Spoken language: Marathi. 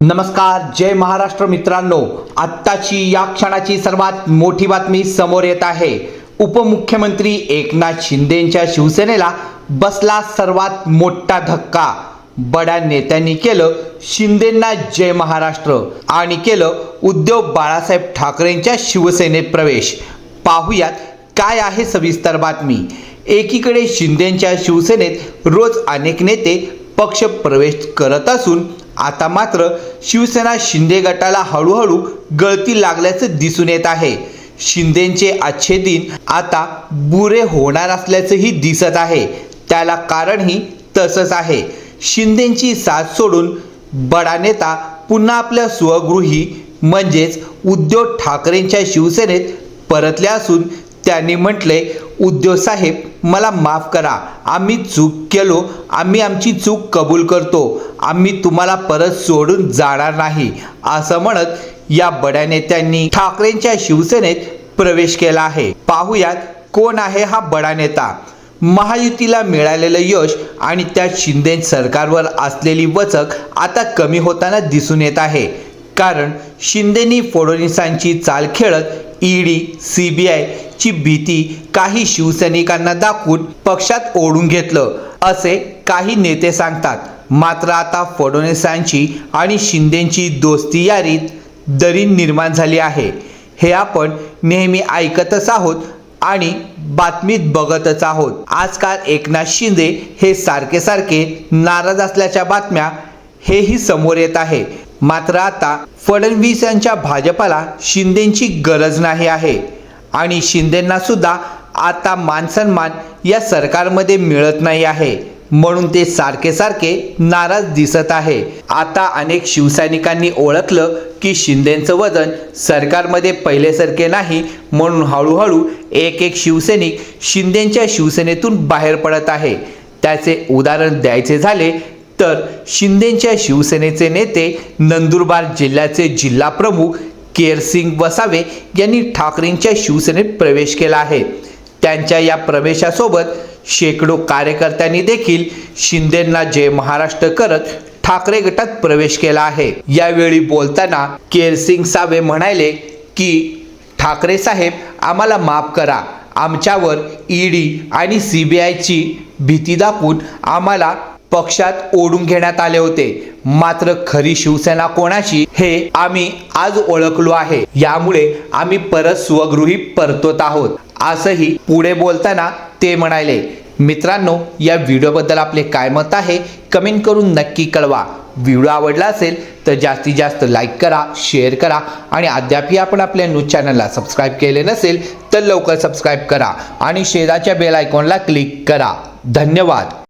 नमस्कार जय महाराष्ट्र मित्रांनो. आत्ताची या क्षणाची सर्वात मोठी बातमी समोर येत आहे. उपमुख्यमंत्री एकनाथ शिंदेच्या शिवसेनेला बसला सर्वात मोठा धक्का. बड्या नेत्यांनी केलं शिंदेंना जय महाराष्ट्र आणि केलं उद्धव बाळासाहेब ठाकरेंच्या शिवसेनेत प्रवेश. पाहुयात काय आहे सविस्तर बातमी. एकीकडे शिंदेच्या शिवसेनेत रोज अनेक नेते पक्ष प्रवेश करत असून आता मात्र शिवसेना शिंदे गटाला हळूहळू गळती लागल्याचं दिसून येत आहे. शिंदेचे आजचे दिन आता बुरे होणार असल्याचंही दिसत आहे. त्याला कारणही तसंच आहे. शिंदेची साथ सोडून बडा नेता पुन्हा आपल्या स्वगृही म्हणजेच उद्धव ठाकरेंच्या शिवसेनेत परतले असून त्यांनी म्हटले उद्धव साहेब मला माफ करा. आम्ही चूक केलो. आम्ही आमची चूक कबूल करतो. आम्ही तुम्हाला परत सोडून जाणार नाही. असं म्हणत या बड्या नेत्यांनी ठाकरेंच्या शिवसेनेत प्रवेश केला आहे. पाहुयात कोण आहे हा बडा नेता? महायुतीला मिळालेलं यश आणि त्या शिंदे सरकारवर असलेली वचक आता कमी होताना दिसून येत आहे. कारण शिंदेनी फडणवीसांची चाल खेळत ईडी सी बी आय ची भीती काही शिवसैनिकांना दाखवून पक्षात ओढून घेतलं असे काही नेते सांगतात. मात्र आता फडणवीसांची आणि शिंदेची दोस्ती यारीत दरी निर्माण झाली आहे. हे आपण नेहमी ऐकतच आहोत आणि बातमीत बघतच आहोत. आजकाल एकनाथ शिंदे हे सारखे सारखे नाराज असल्याच्या बातम्या हेही समोर येत आहे. मात्र आता फडणवीस यांच्या भाजपाला शिंदेची गरज नाही आहे. आणि शिंदेंना सुद्धा आता मानसन्मान या सरकारमध्ये मिळत नाही आहे. म्हणून ते सारखे सारखे नाराज दिसत आहे. आता अनेक शिवसैनिकांनी ओळखलं की शिंदेचं वजन सरकारमध्ये पहिल्यासारखे नाही म्हणून हळूहळू एक एक शिवसैनिक शिंदेच्या शिवसेनेतून बाहेर पडत आहे. त्याचे उदाहरण द्यायचे झाले तर शिंदेच्या शिवसेनेचे नेते नंदुरबार जिल्ह्याचे जिल्हा प्रमुख केरसिंग वसावे यांनी ठाकरेंच्या शिवसेनेत प्रवेश केला आहे. त्यांच्या या प्रवेशासोबत शेकडो कार्यकर्त्यांनी देखील शिंदेंना जय महाराष्ट्र करत ठाकरे गटात प्रवेश केला आहे. यावेळी बोलताना केरसिंग सावे म्हणाले की ठाकरे साहेब आम्हाला माफ करा. आमच्यावर ईडी आणि सी बी आयची भीती दाखवून आम्हाला पक्षात ओढून घेण्यात आले होते. मात्र खरी शिवसेना कोणाची हे आम्ही आज ओळखलो आहे. यामुळे आम्ही परत स्वगृही परतोत आहोत. असंही पुढे बोलताना ते म्हणाले मित्रांनो या व्हिडिओबद्दल आपले काय मत आहे? कमेंट करून नक्की कळवा. व्हिडिओ आवडला असेल तर जास्तीत जास्त लाईक करा शेअर करा आणि अद्यापही आपण आपल्या न्यूज चॅनलला सबस्क्राईब केले नसेल तर लवकर सबस्क्राईब करा आणि शेजारच्या बेल आयकॉनला क्लिक करा. धन्यवाद.